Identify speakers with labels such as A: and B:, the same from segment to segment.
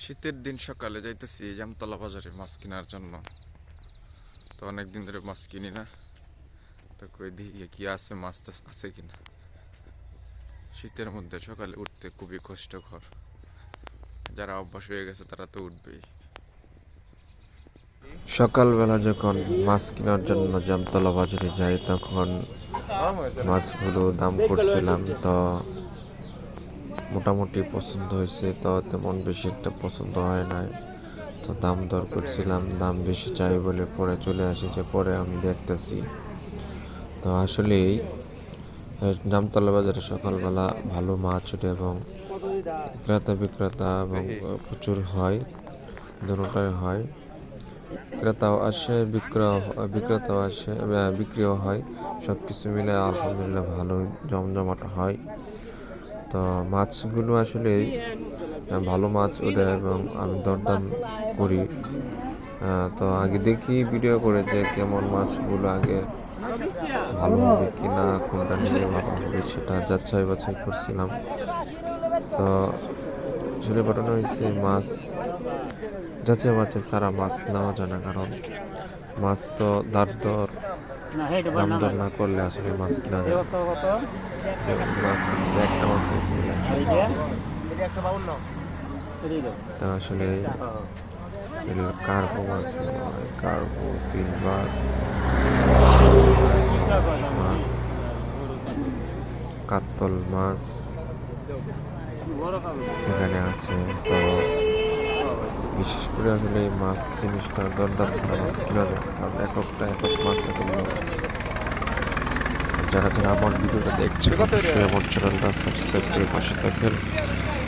A: শীতের দিন সকালে যাইতেছি জামতলা বাজারে মাছ কেনার জন্য। তো অনেক দিন ধরে মাছ কিনি না। তো কই দিকে কি আছে, মাছ টাছ আছে কিনা। শীতের মধ্যে সকালে উঠতে খুবই কষ্টকর। যারা অভ্যাস হয়ে গেছে তারা তো উঠবেই।
B: সকালবেলা যখন মাছ কেনার জন্য জামতলা বাজারে যাই, তখন মাছগুলো দাম করছিলাম, তো মোটামুটি পছন্দ হয়েছে তাও তেমন বেশি একটা পছন্দ হয় নাই। তো দাম দর করছিলাম, দাম বেশি চাই বলে পরে চলে আসি যে পরে আমি দেখতেছি। তো আসলেই জামতলা বাজারে সকালবেলা ভালো মাছ ওঠে এবং ক্রেতা বিক্রেতা এবং প্রচুর হয় দুটোটাই হয়। ক্রেতাও আসে, বিক্রয়, বিক্রেতাও আসে বিক্রিও হয় সব কিছু মিলে আলহামদুলিল্লাহ ভালো জমজমাট হয়। তো মাছগুলো আসলেই আহ, ভালো মাছ ওঠে এবং আমি দরদাম করি। তো আগে দেখি ভিডিও করে যে কেমন মাছগুলো আগে ভালো হবে কি না কোনটা নিলে ভালো হবে সেটা যাচাই বাছাই করছিলাম। তো আসলে ঘটনা হয়েছে মাছ যাচাই বাছাই সারা মাছ নেওয়া যায় না কারণ মাছ তো দার দর। দাম না করলে আসলে মাছ কিনা যায়। মাছ একটা মাছ হয়েছিল তা আসলে এগুলো কার্পো মাছ কার্পো সিলভার মাছ কাতল মাছ। এখানে আছে তো বিশেষ করে আসলে এই মাছ জিনিসটা দরদাম ছাড়া মাছ কিনা যায়। কারণ এককটা একক মাছ দাম। যারা যারা আমার ভিডিওটা দেখছে অবশ্যই আমার চ্যানেলটা সাবস্ক্রাইব করে পাশে থাকেন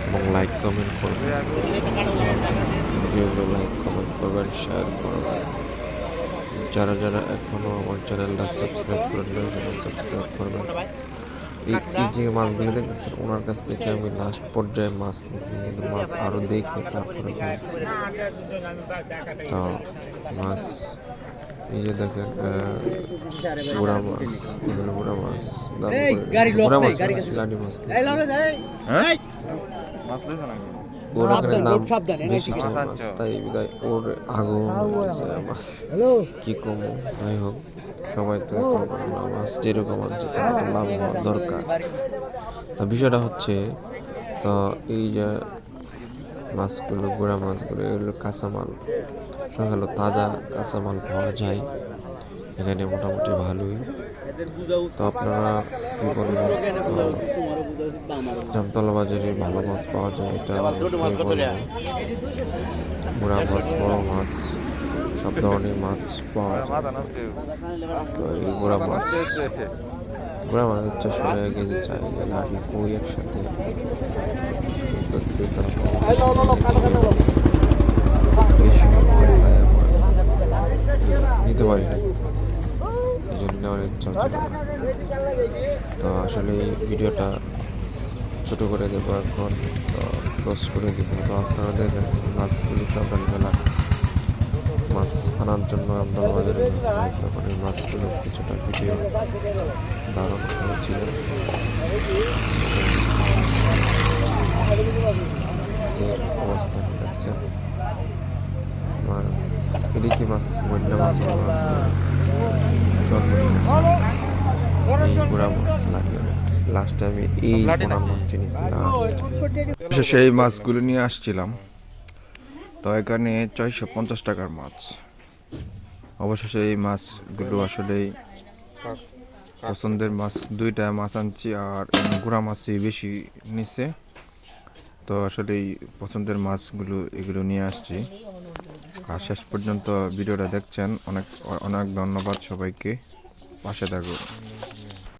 B: এবং লাইক কমেন্ট করবেন ভিডিওগুলো লাইক কমেন্ট করবেন শেয়ার করবেন যারা যারা এখনও আমার চ্যানেলটা সাবস্ক্রাইব করেন না সাবস্ক্রাইব করবেন এই এই যে মাছগুলো দেখতেছেন ওনার কাছ থেকে আমি লাস্ট পর্যায়ে মাছ নিয়েছি কিন্তু মাছ আরও দেখে তারপরে কিনছি তো মাছ এই যে দেখেন বুড়া মাছ এগুলো বুড়া মাছ বুড়া মাছ না, মাছ ওর দাম বেশি মাছ তাই বিদায় ওর আগুন মাছ। কি কম যাই হোক। সবাই তো একরকম না মাছ যেরকম আছে তার লাভ হওয়া দরকার। তা বিষয়টা হচ্ছে, তো এই যে মাছগুলো, গোড়া মাছগুলো, এগুলো কাঁচামাল, সকালে তাজা কাঁচামাল পাওয়া যায়। এখানে মোটামুটি ভালোই। তো আপনারা কি বলবেন বাজারে ভালো মাছ পাওয়া যায়, এটা অবশ্যই মাছ, বড় মাছ। সব ধরনের মাছ পাওয়া যায়। তো এই বুড়া মাছ বুড়া মাছ। কেজি চাই লাঠি কই একসাথে। নিতে পারি না এই জন্য ইচ্ছা হচ্ছিল তো আসলে ভিডিওটা ছোট করে দেবো এখন। তো ক্লোজ করে দিব। তো আপনারা দেখেন মাছগুলি সকালবেলা মাছ আনার জন্য আমদাল বাজারে তখন এই মাছগুলো কিছুটা ভিডিও ধারণ করেছিল। মাছ, ইলিকি মাছ বন্য মাছ এই গুড়া মাছ লাগে লাস্ট আমি এই পোনা মাছটি
A: সেই মাছগুলো নিয়ে আসছিলাম। তো এখানে ছয়শো পঞ্চাশ টাকার মাছ। অবশেষে এই মাছগুলো আসলেই পছন্দের মাছ। দুইটা মাছ আনছি আর গুড়া মাছই বেশি নিছে। তো আসলে এই পছন্দের মাছগুলো এগুলো নিয়ে আসছি। আর শেষ পর্যন্ত ভিডিওটা দেখছেন। অনেক অনেক ধন্যবাদ সবাইকে। পাশে থাকুন।